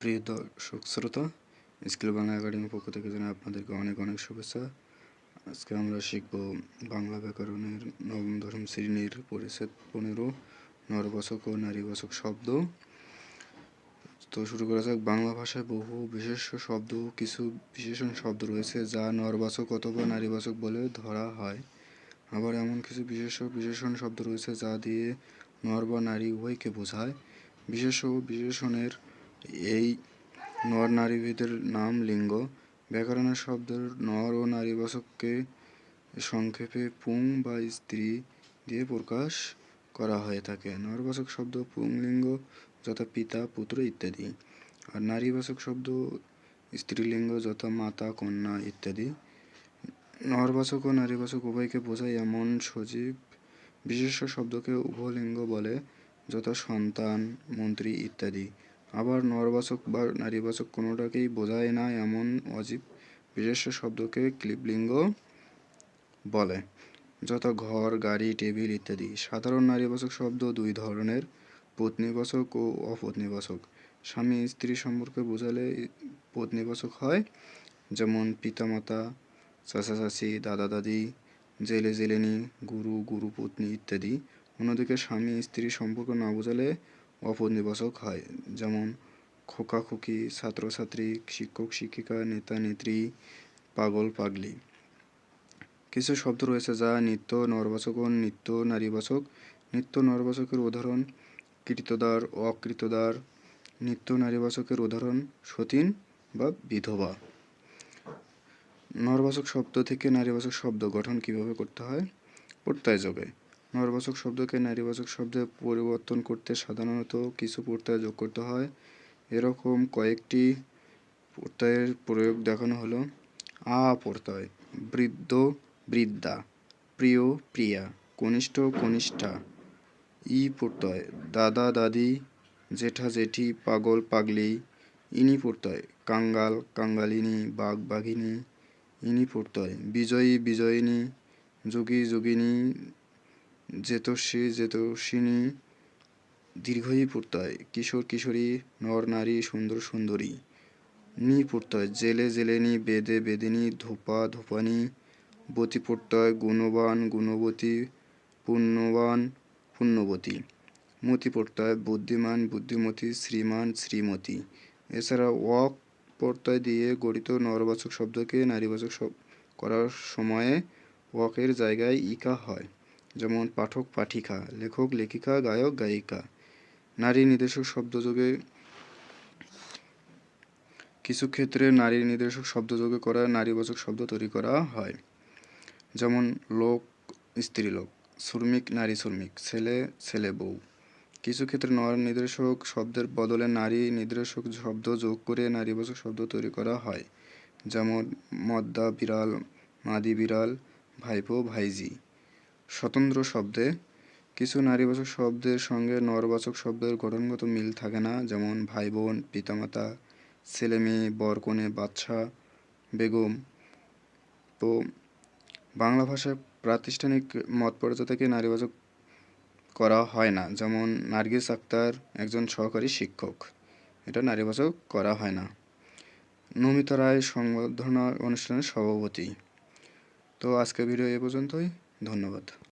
প্রিয় দর্শক, শ্রোতা স্কিল বাংলা একাডেমির পক্ষ থেকে জানাই আপনাদেরকে অনেক অনেক শুভেচ্ছা। আজকে আমরা শিখব বাংলা ব্যাকরণের নবম দশম শ্রেণির পরিচ্ছেদ পনেরো, নরবাচক ও নারীবাচক শব্দ। তো শুরু করা যাক। বাংলা ভাষায় বহু বিশেষ শব্দ, কিছু বিশেষণ শব্দ রয়েছে যা নরবাচক অথবা নারীবাচক বলে ধরা হয়। আবার এমন কিছু বিশেষ বিশেষণ শব্দ রয়েছে যা দিয়ে নর বা নারী উভয়কে বোঝায়। বিশেষ ও বিশেষণের এই নর নারীভেদের নাম লিঙ্গ। ব্যাকরণের শব্দের নর ও নারীবাচককে সংক্ষেপে পুং বা স্ত্রী দিয়ে প্রকাশ করা হয়ে থাকে। নরবাচক শব্দ পুংলিঙ্গ যথা পিতা, পুত্র ইত্যাদি। আর নারীবাচক শব্দ স্ত্রীলিঙ্গ যথা মাতা, কন্যা ইত্যাদি। নরবাচক ও নারীবাচক উভয়কে বোঝায় এমন সজীব বিশেষ শব্দকে উভলিঙ্গ বলে, যথা সন্তান, মন্ত্রী ইত্যাদি। আবার নরবাচক বা নারীবাচক কোনোটাকেই বোঝায় না এমন অজীব বিশেষ শব্দকে ক্লিবলিঙ্গ বলে। যথা ঘর, গাড়ি, টেবিল ইত্যাদি। সাধারণ নারীবাচক শব্দ দুই ধরনের, পত্নীবাচক ও অপত্নীবাচক। স্বামী স্ত্রী সম্পর্কে বোঝালে পত্নীবাচক হয়, যেমন পিতামাতা চাচা চাচি দাদা দাদি জেলে জেলেনি গুরু গুরু পত্নী ইত্যাদি। অন্যদিকে স্বামী স্ত্রী সম্পর্ক না বোঝালে অপনির্বাচক হয়। যেমন খোকা খুকি, ছাত্রছাত্রী, শিক্ষক, শিক্ষিকা, নেতা, নেত্রী, পাগল, পাগলি। কিছু শব্দ রয়েছে যা নিত্য নরবাচক ও নিত্য নারীবাচক। নিত্য নরবাচকের উদাহরণ কৃতদার অকৃতদার নিত্য নারীবাচকের উদাহরণ, সতীন বা বিধবা। নরবাচক শব্দ থেকে নারীবাচক শব্দ গঠন কীভাবে করতে হয়? প্রত্যয় যোগে। নরবাচক শব্দকে নারীবাচক শব্দে পরিবর্তন করতে সাধারণত কিছু প্রত্যয় যোগ করতে হয়। এরকম কয়েকটি প্রত্যয়ের প্রয়োগ দেখানো হলো। আ প্রত্যয় বৃদ্ধ, বৃদ্ধা, প্রিয়, প্রিয়া, কনিষ্ঠ, কনিষ্ঠা। ই প্রত্যয় দাদা, দাদি, জেঠা, জেঠি, পাগল, পাগলি। ইনি প্রত্যয় কাঙ্গাল, কাঙ্গালিনী, বাঘ, বাঘিনী। ইনি প্রত্যয় বিজয়ী, বিজয়িনী, যোগী, যোগিনী জেতস্বী জেতস্বিনী দীর্ঘই প্রত্যয় কিশোর, কিশোরী, নর, নারী, সুন্দর, সুন্দরী। নি প্রত্যয় জেলে জেলেনি বেদে বেদিনী ধোপা, ধোপানি। বতী প্রত্যয় গুণবান, গুণবতী, পুণ্যবান, পুণ্যবতী। মতি প্রত্যয় বুদ্ধিমান, বুদ্ধিমতী, শ্রীমান, শ্রীমতী। এছাড়া ওয়াক প্রত্যয় দিয়ে গঠিত নরবাচক শব্দকে নারীবাচক করার সময়ে ওয়াকের জায়গায় ইকা হয়। যেমন পাঠক, পাঠিকা, লেখক, লেখিকা, গায়ক, গায়িকা। নারী নির্দেশক শব্দযোগে কিছু ক্ষেত্রে নারী নির্দেশক শব্দযোগে করা, নারীবাচক শব্দ তৈরি করা হয়। যেমন লোক স্ত্রীলোক শ্রমিক, নারী শ্রমিক, ছেলে ছেলে বউ। কিছু ক্ষেত্রে নর নির্দেশক শব্দের বদলে নারী নির্দেশক শব্দ যোগ করে নারীবাচক শব্দ তৈরি করা হয়। যেমন মদ্দা বিড়াল, মাদি বিড়াল, ভাইপো, ভাইজি। স্বতন্ত্র শব্দে, কিছু নারীবাচক শব্দের সঙ্গে নরবাচক শব্দের গঠনগত মিল থাকে না, যেমন ভাই বোন পিতামাতা ছেলে মেয়ে বর কনে বাচ্চা, বেগম। তো বাংলা ভাষায় প্রাতিষ্ঠানিক মত থেকে নারীবাচক করা হয় না, যেমন নার্গিস আক্তার একজন সহকারী শিক্ষক, এটা নারীবাচক করা হয় না। নমিতা রায় সংবর্ধনা অনুষ্ঠানের সভাপতি। তো আজকের ভিডিও এ পর্যন্তই। ধন্যবাদ।